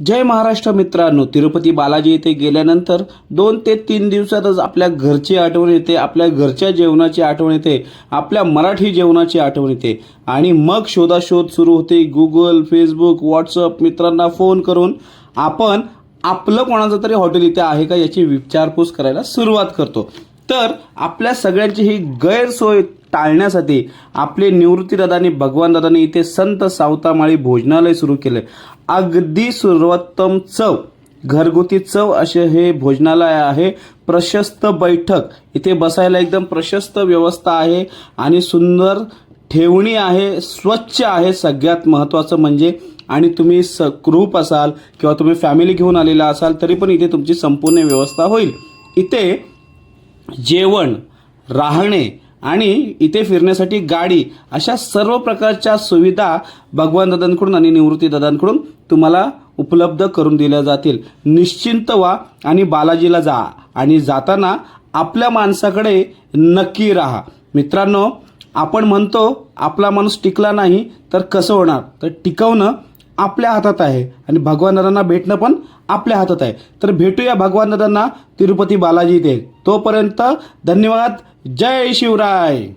जय महाराष्ट्र मित्रांनो तिरुपती बालाजी येथे गेल्यानंतर दोन ते तीन दिवसातच आपल्या घरची आठवण येते आपल्या घरच्या जेवणाची आठवण येते आपल्या मराठी जेवणाची आठवण येते. आणि मग शोधाशोध सुरू होते. गुगल फेसबुक व्हॉट्सअप मित्रांना फोन करून आपण आपलं कोणाचं तरी हॉटेल इथे आहे का याची विचारपूस करायला सुरुवात करतो. तर आपल्या सगळ्यांची ही गैरसोय टाळण्यासाठी आपले निवृत्तीदादांनी भगवानदादांनी भगवान दादानी इथे संत सावतामाळी भोजनालय सुरू केले. अगदी सर्वोत्तम चव घरगुती चव असे हे भोजनालय आहे. प्रशस्त बैठक इथे बसायला एकदम प्रशस्त व्यवस्था आहे आणि सुंदर ठेवणी आहे स्वच्छ आहे सगळ्यात महत्त्वाचं म्हणजे. आणि तुम्ही स ग्रुप असाल किंवा तुम्ही फॅमिली घेऊन आलेला असाल तरी पण इथे तुमची संपूर्ण व्यवस्था होईल. इथे जेवण राहणे आणि इथे फिरण्यासाठी गाडी अशा सर्व प्रकारच्या सुविधा भगवान दादांकडून आणि निवृत्ती दादांकडून तुम्हाला उपलब्ध करून दिल्या जातील. निश्चिंत व्हा आणि बालाजीला जा. आणि जाताना आपल्या माणसाकडे नक्की राहा. मित्रांनो आपण म्हणतो आपला माणूस टिकला नाही तर कसं होणार? तर टिकवणं आपल्या हातात आहे. आणि भगवान नरांना भेटणं पण आपल्या हातात आहे. तर भेटूया भगवान नरांना. तिरुपती बालाजी ते तोपर्यंत धन्यवाद. जय शिवराय.